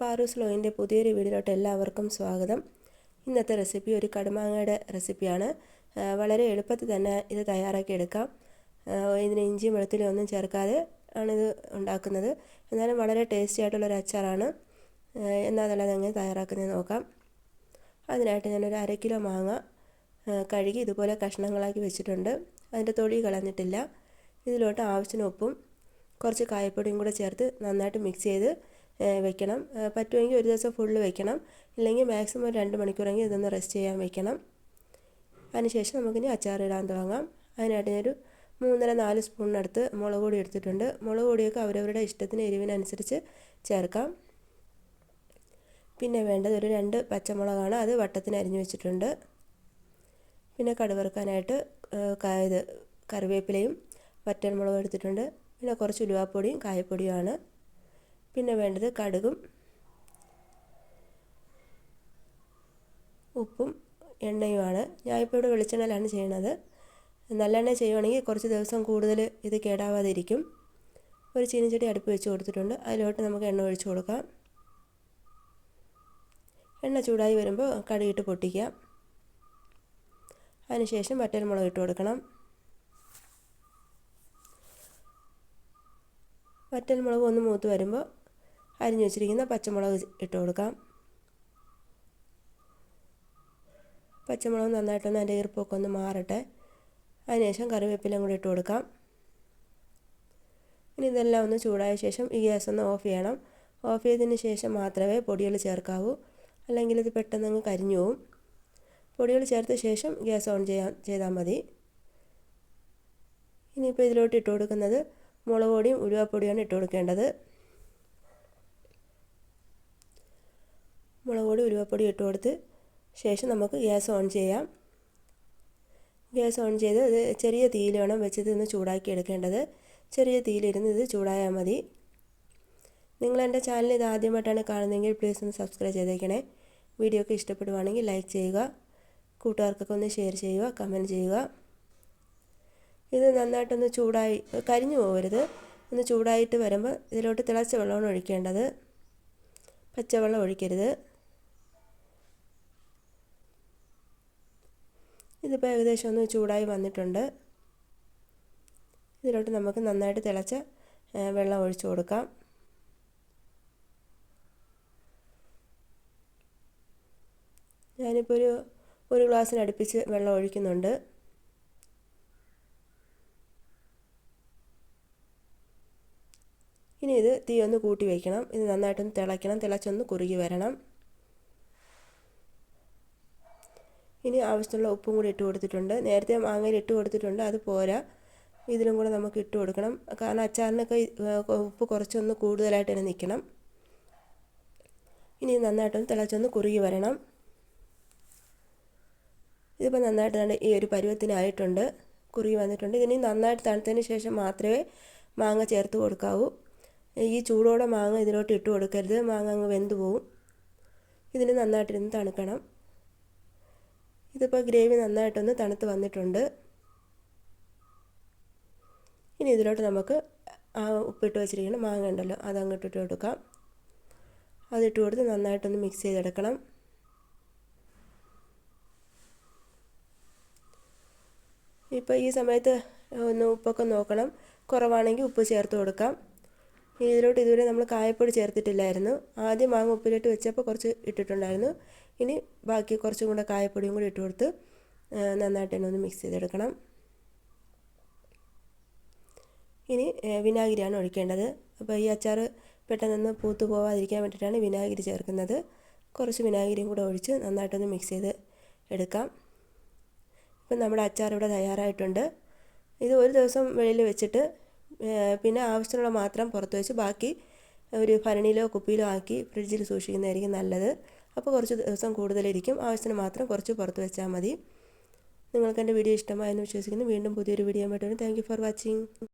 പാറൂസ് ലോയിന്റെ പുതിയൊരു വീഡിയോയിലോട്ട് എല്ലാവർക്കും സ്വാഗതം. ഇന്നത്തെ റെസിപ്പി ഒരു കടുമാങ്ങയുടെ റെസിപ്പിയാണ്. വളരെ എളുപ്പത്തിൽ തന്നെ ഇത് തയ്യാറാക്കി എടുക്കാം. ഇതിന് ഇഞ്ചിയും വെളുത്തുള്ളിയും ഒന്നും ചേർക്കാതെ ആണിത് ഉണ്ടാക്കുന്നത്. എന്നാലും വളരെ ടേസ്റ്റി ആയിട്ടുള്ളൊരു അച്ചാറാണ്. എന്നാൽ അതല്ലാതെ അങ്ങനെ തയ്യാറാക്കുന്നത് നോക്കാം. അതിനായിട്ട് ഞാനൊരു അര കിലോ മാങ്ങ കഴുകി ഇതുപോലെ കഷ്ണങ്ങളാക്കി വെച്ചിട്ടുണ്ട്. അതിന്റെ തൊടി കളഞ്ഞിട്ടില്ല. ഇതിലോട്ട് ആവശ്യത്തിന് ഉപ്പും കുറച്ച് കായപ്പൊടിയും കൂടെ ചേർത്ത് നന്നായിട്ട് മിക്സ് ചെയ്ത് വെക്കണം. പറ്റുമെങ്കിൽ ഒരു ദിവസം ഫുള്ള് വെക്കണം. ഇല്ലെങ്കിൽ മാക്സിമം ഒരു രണ്ട് മണിക്കൂറെങ്കിൽ ഇതൊന്ന് റെസ്റ്റ് ചെയ്യാൻ വെക്കണം. അതിനുശേഷം നമുക്കിനി അച്ചാർ ഇടാൻ തുടങ്ങാം. അതിനായിട്ട് ഞാനൊരു മൂന്നര നാല് സ്പൂണിനടുത്ത് മുളക് പൊടി എടുത്തിട്ടുണ്ട്. മുളക് പൊടിയൊക്കെ അവരവരുടെ ഇഷ്ടത്തിന് എരിവിനനുസരിച്ച് ചേർക്കാം. പിന്നെ വേണ്ടത് ഒരു രണ്ട് പച്ചമുളകാണ്. അത് വട്ടത്തിന് അരിഞ്ഞു വെച്ചിട്ടുണ്ട്. പിന്നെ കടുവറുക്കാനായിട്ട് ഇത് കറിവേപ്പിലയും വറ്റൽമുളകും എടുത്തിട്ടുണ്ട്. പിന്നെ കുറച്ച് ഉലുവാപ്പൊടിയും കായപ്പൊടിയുമാണ്. പിന്നെ വേണ്ടത് കടുകും ഉപ്പും എണ്ണയുമാണ്. ഞാനിപ്പോൾ ഇവിടെ വെളിച്ചെണ്ണയിലാണ് ചെയ്യണത്. നല്ലെണ്ണ ചെയ്യുവാണെങ്കിൽ കുറച്ച് ദിവസം കൂടുതൽ ഇത് കേടാവാതിരിക്കും. ഒരു ചീനിച്ചട്ടി അടുപ്പ് വെച്ച് കൊടുത്തിട്ടുണ്ട്. അതിലോട്ട് നമുക്ക് എണ്ണ ഒഴിച്ചു കൊടുക്കാം. എണ്ണ ചൂടായി വരുമ്പോൾ കടുകിട്ട് പൊട്ടിക്കുക. അതിനുശേഷം വറ്റൽമുളക് ഇട്ട് കൊടുക്കണം. വറ്റൽ മുളക് ഒന്ന് മൂത്ത് വരുമ്പോൾ അരിഞ്ഞു വെച്ചിരിക്കുന്ന പച്ചമുളക് ഇട്ട് കൊടുക്കാം. പച്ചമുളക് നന്നായിട്ടൊന്ന് അതിന്റെ ഈർപ്പൊക്കെ ഒന്ന് മാറട്ടെ. അതിനുശേഷം കറിവേപ്പിലയും കൂടി ഇട്ട് കൊടുക്കാം. ഇനി ഇതെല്ലാം ഒന്ന് ചൂടായ ശേഷം ഈ ഗ്യാസ് ഒന്ന് ഓഫ് ചെയ്യണം. ഓഫ് ചെയ്തതിന് ശേഷം മാത്രമേ പൊടികൾ ചേർക്കാവൂ. അല്ലെങ്കിൽ ഇത് പെട്ടെന്ന് അങ്ങ് കരിഞ്ഞു പോവും. പൊടികൾ ചേർത്ത ശേഷം ഗ്യാസ് ഓൺ ചെയ്യാൻ ചെയ്താൽ മതി. ഇനിയിപ്പോൾ ഇതിലോട്ട് ഇട്ട് കൊടുക്കുന്നത് മുളക് പൊടിയും ഉരുവാപ്പൊടിയാണ് ഇട്ട് കൊടുക്കേണ്ടത്. മുളക് പൊടി ഉലുവപ്പൊടി ഇട്ട് കൊടുത്ത് ശേഷം നമുക്ക് ഗ്യാസ് ഓൺ ചെയ്യാം. ഗ്യാസ് ഓൺ ചെയ്ത് ഇത് ചെറിയ തീയിൽ വേണം വെച്ചിട്ട് ഒന്ന് ചൂടാക്കി എടുക്കേണ്ടത്. ചെറിയ തീയിലിരുന്ന് ഇത് ചൂടായാൽ മതി. നിങ്ങൾ എന്റെ ചാനൽ ഇത് ആദ്യമായിട്ടാണ് കാണുന്നതെങ്കിൽ പ്ലീസ് ഒന്ന് സബ്സ്ക്രൈബ് ചെയ്തേക്കണേ. വീഡിയോ ഒക്കെ ഇഷ്ടപ്പെടുവാണെങ്കിൽ ലൈക്ക് ചെയ്യുക. കൂട്ടുകാർക്കൊക്കെ ഒന്ന് ഷെയർ ചെയ്യുക കമന്റ് ചെയ്യുക. ഇത് നന്നായിട്ടൊന്ന് ചൂടായി കരിഞ്ഞു പോകരുത്. ഒന്ന് ചൂടായിട്ട് വരുമ്പോൾ ഇതിലോട്ട് തിളച്ച വെള്ളമാണ് ഒഴിക്കേണ്ടത്. പച്ചവെള്ളം ഒഴിക്കരുത്. ഇതിപ്പോൾ ഏകദേശം ഒന്ന് ചൂടായി വന്നിട്ടുണ്ട്. ഇതിലോട്ട് നമുക്ക് നന്നായിട്ട് തിളച്ച വെള്ളം ഒഴിച്ചു കൊടുക്കാം. ഞാനിപ്പോൾ ഒരു ഒരു ഗ്ലാസ്സിനടുപ്പിച്ച് വെള്ളം ഒഴിക്കുന്നുണ്ട്. ഇനി ഇത് തീ ഒന്ന് കൂട്ടി വയ്ക്കണം ഇത് നന്നായിട്ടൊന്ന് തിളയ്ക്കണം. തിളച്ചൊന്ന് കുറുകി വരണം. ഇനി ആവശ്യമുള്ള ഉപ്പും കൂടി ഇട്ട് കൊടുത്തിട്ടുണ്ട്. നേരത്തെ മാങ്ങയിൽ ഇട്ട് കൊടുത്തിട്ടുണ്ട്. അത് പോരാ. ഇതിലും കൂടെ നമുക്ക് ഇട്ട് കൊടുക്കണം. കാരണം അച്ചാറിനൊക്കെ ഉപ്പ് കുറച്ചൊന്ന് കൂടുതലായിട്ട് തന്നെ നിൽക്കണം. ഇനി നന്നായിട്ടൊന്ന് തിളച്ചൊന്ന് കുറുകി വരണം. ഇതിപ്പോൾ നന്നായിട്ട് ഈ ഒരു പരുവത്തിനായിട്ടുണ്ട്. കുറുകി വന്നിട്ടുണ്ട്. ഇതിനി നന്നായിട്ട് തണുത്തതിന് ശേഷം മാത്രമേ മാങ്ങ ചേർത്ത് കൊടുക്കാവൂ. ഈ ചൂടോടെ മാങ്ങ ഇതിലോട്ട് ഇട്ട് കൊടുക്കരുത്. മാങ്ങ അങ്ങ് വെന്ത് പോവും. ഇതിന് നന്നായിട്ടിരുന്ന് തണുക്കണം. ഇതിപ്പോൾ ഗ്രേവി നന്നായിട്ടൊന്ന് തണുത്ത് വന്നിട്ടുണ്ട്. ഇനി ഇതിലോട്ട് നമുക്ക് ആ ഉപ്പിട്ട് വെച്ചിരിക്കുന്ന മാങ്ങ ഉണ്ടല്ലോ അത് അങ്ങോട്ട് ഇട്ട് കൊടുക്കാം. അതിട്ട് കൊടുത്ത് നന്നായിട്ടൊന്ന് മിക്സ് ചെയ്തെടുക്കണം. ഇപ്പോൾ ഈ സമയത്ത് ഒന്ന് ഉപ്പൊക്കെ നോക്കണം. കുറവാണെങ്കിൽ ഉപ്പ് ചേർത്ത് കൊടുക്കാം. ഇതിലോട്ട് ഇതുവരെ നമ്മൾ കായപ്പൊടി ചേർത്തിട്ടില്ലായിരുന്നു. ആദ്യം മാങ്ങ ഉപ്പിലിട്ട് വെച്ചപ്പോൾ കുറച്ച് ഇട്ടിട്ടുണ്ടായിരുന്നു. ഇനി ബാക്കി കുറച്ചും കൂടെ കായപ്പൊടിയും കൂടി ഇട്ട് കൊടുത്ത് നന്നായിട്ട് തന്നെ ഒന്ന് മിക്സ് ചെയ്തെടുക്കണം. ഇനി വിനാഗിരിയാണ് ഒഴിക്കേണ്ടത്. അപ്പോൾ ഈ അച്ചാർ പെട്ടെന്നൊന്ന് പൂത്തു പോവാതിരിക്കാൻ വേണ്ടിയിട്ടാണ് വിനാഗിരി ചേർക്കുന്നത്. കുറച്ച് വിനാഗിരിയും കൂടെ ഒഴിച്ച് നന്നായിട്ടൊന്ന് മിക്സ് ചെയ്ത് എടുക്കാം. ഇപ്പം നമ്മുടെ അച്ചാർ ഇവിടെ തയ്യാറായിട്ടുണ്ട്. ഇത് ഒരു ദിവസം വെളിയിൽ വെച്ചിട്ട് പിന്നെ ആവശ്യത്തിനുള്ള മാത്രം പുറത്ത് വെച്ച് ബാക്കി ഒരു ഭരണിയിലോ കുപ്പിയിലോ ആക്കി ഫ്രിഡ്ജിൽ സൂക്ഷിക്കുന്നതായിരിക്കും നല്ലത്. അപ്പോൾ കുറച്ച് ദിവസം കൂടുതലിരിക്കും. ആവശ്യത്തിന് മാത്രം കുറച്ച് പുറത്ത് വെച്ചാൽ മതി. നിങ്ങൾക്ക് എന്റെ വീഡിയോ ഇഷ്ടമായെന്ന് വിശ്വസിക്കുന്നു. വീണ്ടും പുതിയൊരു വീഡിയോ ആയിട്ട് വരും താങ്ക് ഫോർ വാച്ചിങ്